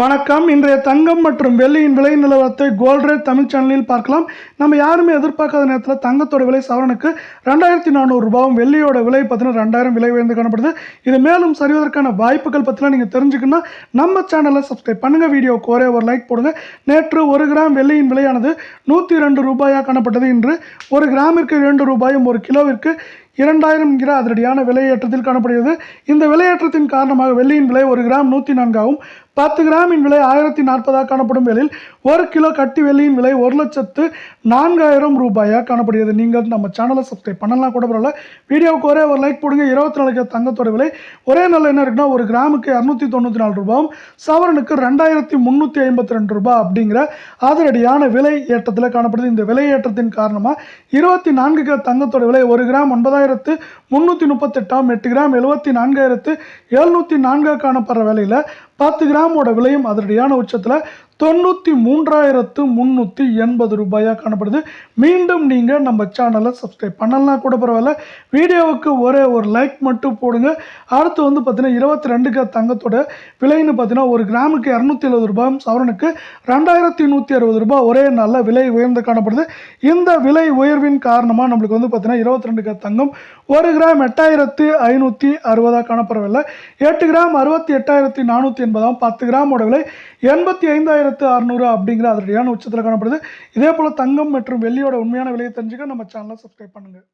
வணக்கம். இன்றைய தங்கம் மற்றும் வெள்ளியின் விலை நிலவரத்தை கோல்ட் தமிழ் சேனலில் பார்க்கலாம். நம்ம யாருமே எதிர்பார்க்காத நேரத்தில் தங்கத்தோட விலை சவரனுக்கு ரெண்டாயிரத்தி நானூறு ரூபாவும் வெள்ளியோட விலை பார்த்தீங்கன்னா ரெண்டாயிரம் விலை உயர்ந்து காணப்படுது. இது மேலும் சரிவதற்கான வாய்ப்புகள் பற்றிலாம் நீங்கள் தெரிஞ்சுக்கணும்னா நம்ம சேனலை சப்ஸ்கிரைப் பண்ணுங்கள் வீடியோவுக்கு ஒரே ஒரு லைக் போடுங்க. நேற்று ஒரு கிராம் வெள்ளியின் விலையானது நூற்றி ரெண்டு ரூபாயாக காணப்பட்டது. இன்று ஒரு கிராமிற்கு இரண்டு ரூபாயும் ஒரு கிலோவிற்கு இரண்டாயிரம் என்கிற அதிரடியான விலையேற்றத்தில் காணப்படுகிறது. இந்த விலையேற்றத்தின் காரணமாக வெள்ளியின் விலை ஒரு கிராம் நூற்றி நான்காகவும் பத்து கிராமின் விலை ஆயிரத்தி நாற்பதாக காணப்படும் வேளையில் ஒரு கிலோ கட்டி வெள்ளியின் விலை ஒரு லட்சத்து நான்காயிரம் ரூபாயாக காணப்படுகிறது. நீங்கள் நம்ம சேனலை சப்ஸ்கிரைப் பண்ணலாம். கூட பரவாயில்ல. வீடியோவுக்கு ஒரே ஒரு லைக் போடுங்க. இருபத்தி நாலு தங்கத்தோட விலை ஒரே நாள் என்ன இருக்குன்னா ஒரு கிராமுக்கு இரநூத்தி தொண்ணூற்றி நாலு ரூபாயும் சவரனுக்கு ரெண்டாயிரத்தி முந்நூற்றி ஐம்பத்தி ரெண்டு ரூபாய் அப்படிங்கிற அதிரடியான விலை ஏற்றத்தில் காணப்படுது. இந்த விலை ஏற்றத்தின் காரணமாக இருபத்தி நான்கு கிலோ தங்கத்தோட விலை ஒரு கிராம் மூணாயிரத்து முந்நூற்றி முப்பத்தெட்டாம் எட்டு கிராம் எழுபத்தி நான்காயிரத்து எழுநூற்றி நான்காக காணப்படுற விலையில் பத்து கிராமோட விலையும் அதிரடியான உச்சத்தில் தொண்ணூற்றி மூன்றாயிரத்து முந்நூற்றி எண்பது ரூபாயாக காணப்படுது. மீண்டும் நீங்கள் நம்ம சேனலை சப்ஸ்கிரைப் பண்ணலாம் கூட பரவாயில்ல. வீடியோவுக்கு ஒரே ஒரு லைக் மட்டும் போடுங்க. அடுத்து வந்து பார்த்தீங்கன்னா இருபத்தி ரெண்டுக்கு தங்கத்தோட விலைன்னு பார்த்தீங்கன்னா ஒரு கிராமுக்கு இரநூத்தி எழுபது ரூபாயும் சவரனுக்கு ரெண்டாயிரத்தி நூற்றி அறுபது ரூபாய் ஒரே நாளில் விலை உயர்ந்து காணப்படுது. இந்த விலை உயர்வின் காரணமாக நம்மளுக்கு வந்து பார்த்தீங்கன்னா இருபத்தி ரெண்டுக்கு தங்கம் ஒரு கிராம் எட்டாயிரத்து ஐநூற்றி அறுபதாக காணப்படவில்லை. எட்டு கிராம் அறுபத்தி எட்டாயிரத்தி நானூற்றி எண்பதாம் பத்து கிராமோட விலை எண்பத்தி ஐந்தாயிரத்து அறநூறு அப்படிங்கிற அதனுடையான உச்சத்தில் காணப்படுது. இதே போல் தங்கம் மற்றும் வெள்ளியோட உண்மையான விலையை தெரிஞ்சுக்க நம்ம சேனலை சப்ஸ்கிரைப் பண்ணுங்கள்